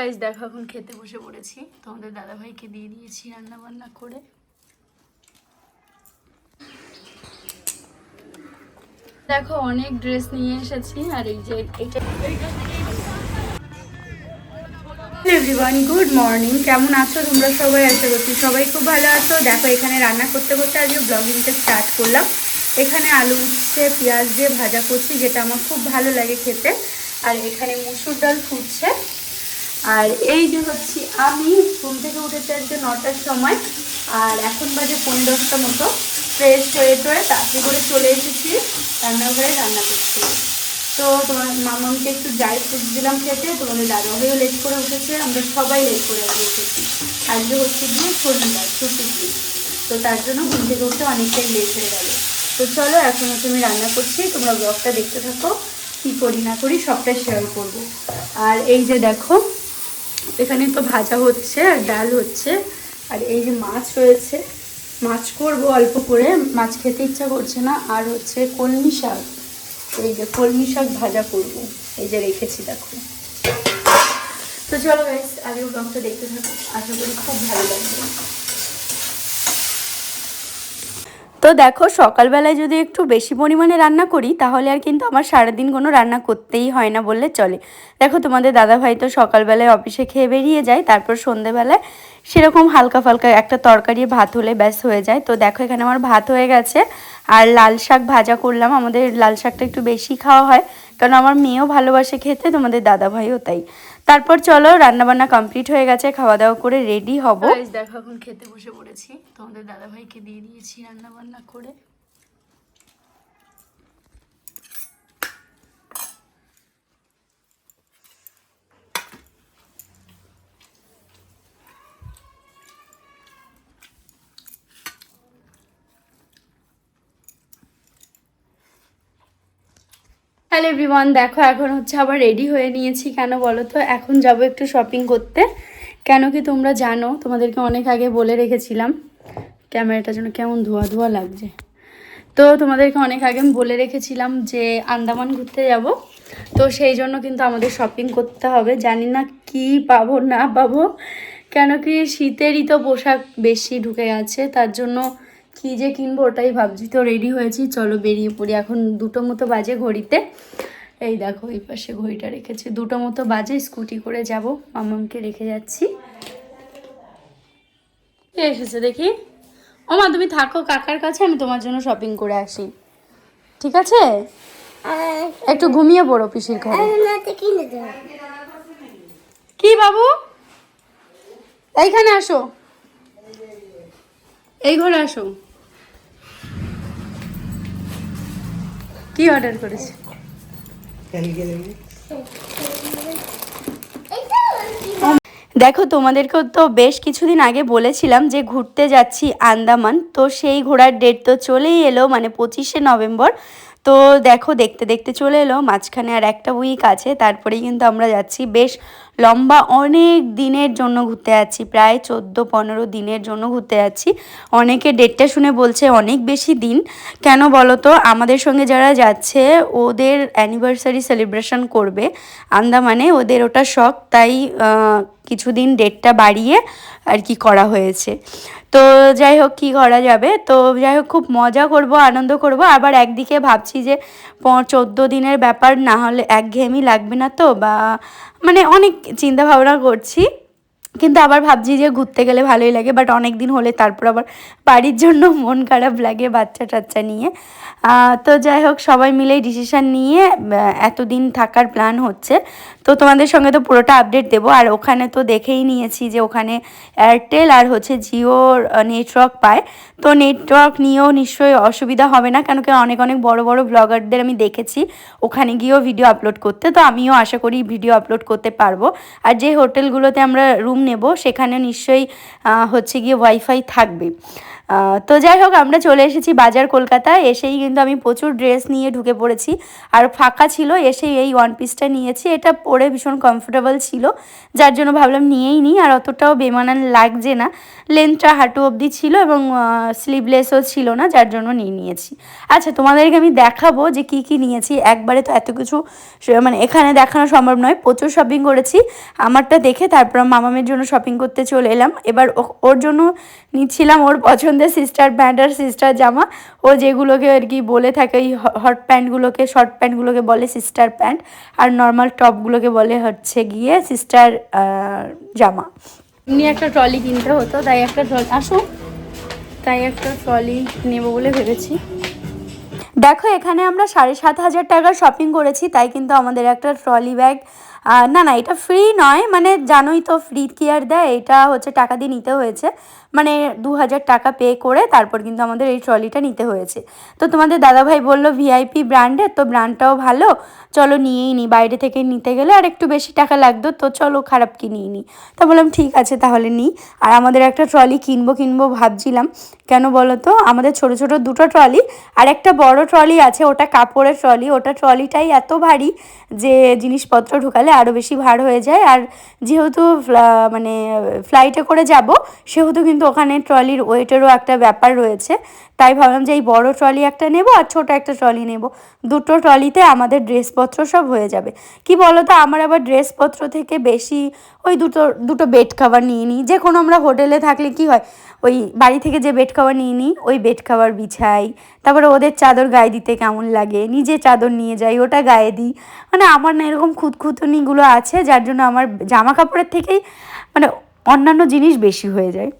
Guys দেখো এখন খেতে বসে পড়েছি। তোমাদের দাদাভাইকে দিয়ে দিয়েছি রান্না বান্না করে। দেখো অনেক ড্রেস নিয়ে এসেছি আর এই যে এভরিওয়ান গুড মর্নিং কেমন আছো? তোমরা সবাই আশা করছি সবাই খুব ভালো আছো। দেখো এখানে রান্না করতে করতে আজকে ব্লগিংটা স্টার্ট করলাম। এখানে আলু উচ্ছে, পেঁয়াজ দিয়ে ভাজা করছি, যেটা আমার খুব ভালো লাগে খেতে। আর এখানে মুসুর ডাল ফুটছে। আর এই যে হচ্ছে আমি, ঘুম থেকে উঠেছি আজকে নটার সময়, আর এখন বাজে পনেরো দশটা মতো ফ্রেশ হয়ে টয়ে তাড়াতাড়ি করে চলে এসেছি, রান্নাঘরে রান্না করছি তো তোমার মামাকে একটু ড্রাই ফ্রুট দিলাম খেতে, তোমাদের দাদাভাইও লেট করে উঠেছে, আমরা সবাই লেট করে আজকে উঠেছি। আজকে হচ্ছে গিয়ে শনিবার, ছুটি। দিন তো তার জন্য ঘুম থেকে উঠতে অনেকটাই লেট হয়ে গেল। তো চলো, এখন হচ্ছে আমি রান্না করছি, তোমরা ব্লগটা দেখতে থাকো, কী করি না করি সবটাই শেয়ার করব। আর এই যে দেখো এখানে তো ভাজা হচ্ছে আর ডাল হচ্ছে। আর এই যে মাছ রয়েছে, মাছ করব অল্প করে। মাছ খেতে ইচ্ছা করছে না। আর হচ্ছে কলমি শাক। এই যে কলমি শাক ভাজা করব। এই যে রেখেছি, দেখো। তো চলো গাইস আগে ব্লগটা দেখতে থাকো। আশা করি খুব ভালো লাগবে। তো দেখো, সকালবেলায় যদি একটু বেশি পরিমাণে রান্না করি, তাহলে আর কিন্তু আমার সারাদিন কোনো রান্না করতেই হয় না বললে চলে। দেখো, তোমাদের দাদাভাই তো সকালবেলায় অফিসে খেয়ে বেরিয়ে যায়, তারপর সন্ধেবেলায় সেরকম হালকা ফালকা একটা তরকারি, ভাত হলে ব্যাস হয়ে যায়। তো দেখো, এখানে আমার ভাত হয়ে গেছে, আর লাল শাক ভাজা করলাম। আমাদের লাল শাকটা একটু বেশি খাওয়া হয়, কারণ আমার মেয়েও ভালোবাসে খেতে, তোমাদের দাদাভাইও তাই। তারপর চলো, রান্নাবান্না কমপ্লিট হয়ে গেছে খাওয়া দাওয়া করে রেডি হব। দেখো এখন খেতে বসে পড়েছি। তোমাদের দাদাভাইকে দিয়ে দিয়েছি রান্না বান্না করে। হ্যালো এভরিওয়ান দেখো, এখন হচ্ছে আবার রেডি হয়ে নিয়েছি। কেন বলো তো? এখন যাব একটু শপিং করতে। কেন কি তোমরা জানো, তোমাদেরকে অনেক আগে বলে রেখেছিলাম। ক্যামেরাটা যেন কেমন ধোয়া ধোয়া লাগছে। তো তোমাদেরকে অনেক আগে বলে রেখেছিলাম যে আন্দামান ঘুরতে যাব। তো সেই জন্য কিন্তু আমাদের শপিং করতে হবে। জানি না কি পাবো, না পাবো। কেন কি শীতেরই তো পোশাক বেশি ঢুকে গেছে। তার জন্য কি যে কিনবো ওটাই ভাবছি। তো রেডি হয়েছি, চলো বেরিয়ে পড়ি। এখন দুটো মতো বাজে ঘড়িতে। এই দেখো, এই পাশে ঘড়িটা রেখেছি। দুটো মতো বাজে, স্কুটি করে যাব। মামামকে রেখে যাচ্ছি। কে এসেছে দেখি? ও মা, তুমি থাকো কাকার কাছে, আমি তোমার জন্য শপিং করে আসি। ঠিক আছে? একটু ঘুমিয়ে পড়ো পিসির ঘরে। কি বাবু? এইখানে আসো। এই ঘরে আসো। কি অর্ডার দেখো, তোমাদেরকেও তো বেশ কিছুদিন আগে বলেছিলাম যে ঘুরতে যাচ্ছি আন্দামান। তো সেই ঘোরার ডেট তো চলেই এলো মানে পঁচিশে নভেম্বর। তো দেখো, দেখতে দেখতে চলে এলো। মাঝখানে আর একটা উইক আছে। তারপরেই কিন্তু আমরা যাচ্ছি বেশ লম্বা অনেক দিনের জন্য ঘুরতে যাচ্ছি। প্রায় চোদ্দ, পনেরো দিনের জন্য ঘুরতে যাচ্ছি। অনেকে ডেটটা শুনে বলছে অনেক বেশি দিন। কেন বলো তো? আমাদের সঙ্গে যারা যাচ্ছে, ওদের অ্যানিভার্সারি সেলিব্রেশন করবে। আন্দামানে ওদের ওটা শখ। তাই কিছুদিন ডেটটা বাড়িয়ে আর কি করা হয়েছে। তো যাই হোক, কী করা যাবে? তো যাই হোক, খুব মজা করব, আনন্দ করব। আবার একদিকে ভাবছি যে চোদ্দ দিনের ব্যাপার, না হলে একঘেয়েমি লাগবে না তো বা মানে অনেক চিন্তা ভাবনা করছি। কিন্তু আবার ভাবছি যে ঘুরতে গেলে ভালোই লাগে বাট অনেক দিন হলে তারপর আবার বাড়ির জন্য মন খারাপ লাগে বাচ্চা টাচ্চা নিয়ে। তো যাই হোক, সবাই মিলেই ডিসিশান নিয়ে এতদিন থাকার প্ল্যান হচ্ছে। তো তোমাদের সঙ্গে তো পুরোটা আপডেট দেবো, আর ওখানে তো দেখেই নিয়েছি যে ওখানে এয়ারটেল আর হচ্ছে জিওর নেটওয়ার্ক পায়। তো নেটওয়ার্ক নিয়েও নিশ্চয়ই অসুবিধা হবে না, কেন কি অনেক অনেক বড় বড় ব্লগারদের আমি দেখেছি, ওখানে গিয়েও ভিডিও আপলোড করতে। তো আমিও আশা করি ভিডিও আপলোড করতে পারব। আর যে হোটেলগুলোতে আমরা রুম নেব সেখানে নিশ্চয়ই হচ্ছে গিয়ে ওয়াইফাই থাকবে। তো যাই হোক, আমরা চলে এসেছি বাজার কলকাতা এসেই কিন্তু আমি প্রচুর ড্রেস নিয়ে ঢুকে পড়েছি। আর ফাঁকা ছিল, এসেই এই ওয়ান পিসটা নিয়েছি। এটা পরে ভীষণ কমফোর্টেবল ছিল, যার জন্য ভাবলাম নিয়েই নিই। আর অতটাও বেমানান লাগছে না। লেন্থটা হাঁটু অবধি ছিল এবং স্লিভলেসও ছিল না, যার জন্য নিয়ে নিয়েছি। আচ্ছা তোমাদেরকে আমি দেখাবো যে কি কি নিয়েছি। একবারে তো এত কিছু মানে এখানে দেখানো সম্ভব নয়। প্রচুর শপিং করেছি। আমারটা দেখে তারপর মামামের জন্য শপিং করতে চলে এলাম। এবার ওর জন্য নিচ্ছিলাম ওর পছন্দের সিস্টার প্যান্ট আর সিস্টার জামা ও যেগুলোকে আর কি বলে থাকে ওই হট প্যান্টগুলোকে শর্ট প্যান্টগুলোকে বলে সিস্টার প্যান্ট আর নর্মাল টপগুলোকে বলে হচ্ছে গিয়ে সিস্টার জামা। এমনি একটা ট্রলি কিনতে হতো তাই একটা ট্রলি আসো। তাই একটা ট্রলি নেব বলে ভেবেছি। দেখো এখানে আমরা সাড়ে সাত হাজার টাকার শপিং করেছি তাই কিন্তু আমাদের একটা ট্রলি ব্যাগ না না, এটা ফ্রি নয়। মানে জানোই তো ফ্রি কেয়ার দেয়? এটা হচ্ছে টাকা দিয়ে নিতে হয়েছে। মানে দু হাজার টাকা পে করে তারপর কিন্তু আমাদের এই ট্রলিটা নিতে হয়েছে। তো তোমাদের দাদাভাই বলল ভিআইপি ব্র্যান্ডের তো ব্র্যান্ডটাও ভালো। চলো নিয়েই নিই বাইরে থেকে নিতে গেলে আর একটু বেশি টাকা লাগতো, তো চলো খারাপ কি নিয়ে নিই তো বললাম, ঠিক আছে, তাহলে নিই আর আমাদের একটা ট্রলি কিনবো কিনবো ভাবছিলাম। কেন বলো তো? আমাদের ছোট ছোট দুটো ট্রলি আর একটা বড় ট্রলি আছে, ওটা কাপড়ের ট্রলি ওটা ট্রলিটাই এত ভারী যে জিনিসপত্র ঢুকালে আরও বেশি ভার হয়ে যায়। আর যেহেতু মানে ফ্লাইটে করে যাব, সেহেতু কিন্তু ওখানে ট্রলির ওয়েটেরও একটা ব্যাপার রয়েছে। তাই ভাবলাম যে এই বড় ট্রলি একটা নেব আর ছোট একটা ট্রলি নেব। দুটো ট্রলিতে আমাদের ড্রেসপত্র সব হয়ে যাবে। কি বলো তো আমার আবার ড্রেসপত্র থেকে বেশি ওই দুটো দুটো বেড খাবার নিয়ে নিই। যে কোনো আমরা হোটেলে থাকলে কি হয়, ওই বাড়ি থেকে যে বেড খাবার নিয়ে নিই, ওই বেড খাবার বিছাই। তারপরে ওদের চাদর গায়ে দিতে কেমন লাগে, নিজে চাদর নিয়ে যাই, ওটা গায়ে দিই। মানে আমার না এরকম খুঁতখুতুনিগুলো আছে যার জন্য আমার জামা কাপড়ের থেকেই মানে অন্যান্য জিনিস বেশি হয়ে যায়।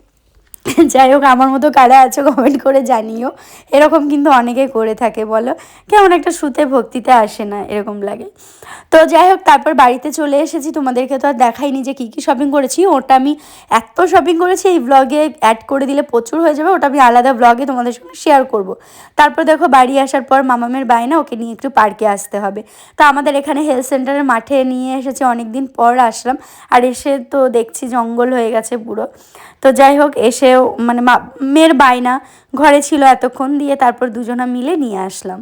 যাই হোক, আমার মতো কারা আছো কমেন্ট করে জানিও। এরকম কিন্তু অনেকে করে থাকে, বলো? কেমন একটা সুতে ভক্তিতে আসে না, এরকম লাগে। তো যাই হোক, তারপর বাড়িতে চলে এসেছি। তোমাদেরকে তো আর দেখাইনি যে কী কী শপিং করেছি। ওটা আমি এত শপিং করেছি, এই ব্লগে অ্যাড করে দিলে প্রচুর হয়ে যাবে। ওটা আমি আলাদা ব্লগে তোমাদের সঙ্গে শেয়ার করব। তারপর দেখো, বাড়ি আসার পর মামামের বায়না, ওকে নিয়ে একটু পার্কে আসতে হবে। তো আমাদের এখানে হেলথ সেন্টারের মাঠে নিয়ে এসেছে অনেক দিন পর আসলাম। আর এসে তো দেখছি জঙ্গল হয়ে গেছে পুরো। তো যাই হোক এসেও মানে মেয়ের বায়না ঘরে ছিল এতক্ষণ দিয়ে তারপর দুজনা মিলে নিয়ে আসলাম।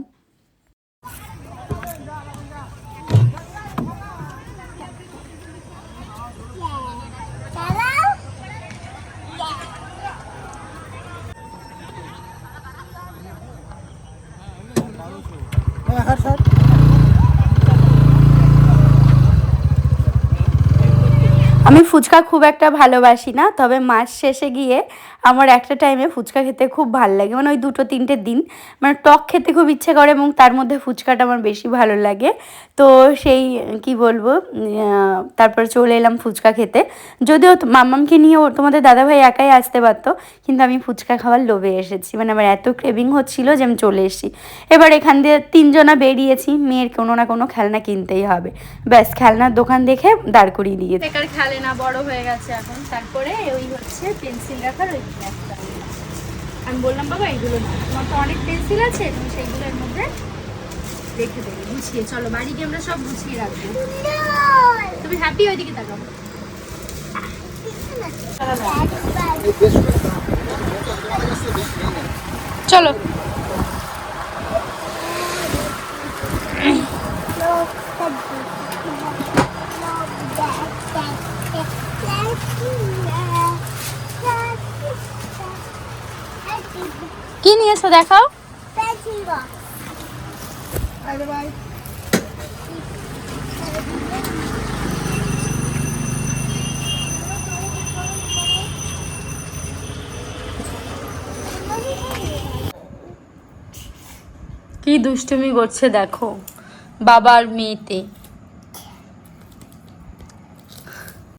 আমি ফুচকা খুব একটা ভালোবাসি না তবে মাস শেষে গিয়ে আমার একটা টাইমে ফুচকা খেতে খুব ভালো লাগে মানে ওই দুটো তিনটে দিন। মানে টক খেতে খুব ইচ্ছে করে এবং তার মধ্যে ফুচকাটা আমার বেশি ভালো লাগে। তো সেই, কি বলব তারপর চলে এলাম ফুচকা খেতে। যদিও মামামকে নিয়ে তোমাদের দাদাভাই একাই আসতে পারতো, কিন্তু আমি ফুচকা খাওয়ার লোভে এসেছি। মানে আমার এত ক্রেভিং হচ্ছিল যে আমি চলে এসেছি। এবার এখান দিয়ে তিনজনা বেরিয়েছি, মেয়ের কোনো না কোনো খেলনা কিনতেই হবে। ব্যাস, খেলনার দোকান দেখে দাঁড় করিয়ে দিয়েছি। খেলে না, বড় হয়ে গেছে এখন। তারপরে ওই হচ্ছে পেন্সিল রাখার ওই আমি বললাম বাবা এইগুলো না। তোমার তো অনেক পেন্সিল আছে তুমি সেইগুলোর মধ্যে রেখে দেবে গুছিয়ে। চলো বাড়ি গিয়ে আমরা সব গুছিয়ে রাখব। তুমি হ্যাপি ওইদিকে তাকাও। চলো। কি নিয়েছো দেখাও। কি দুষ্টুমি করছে দেখো বাবার মেয়েতে।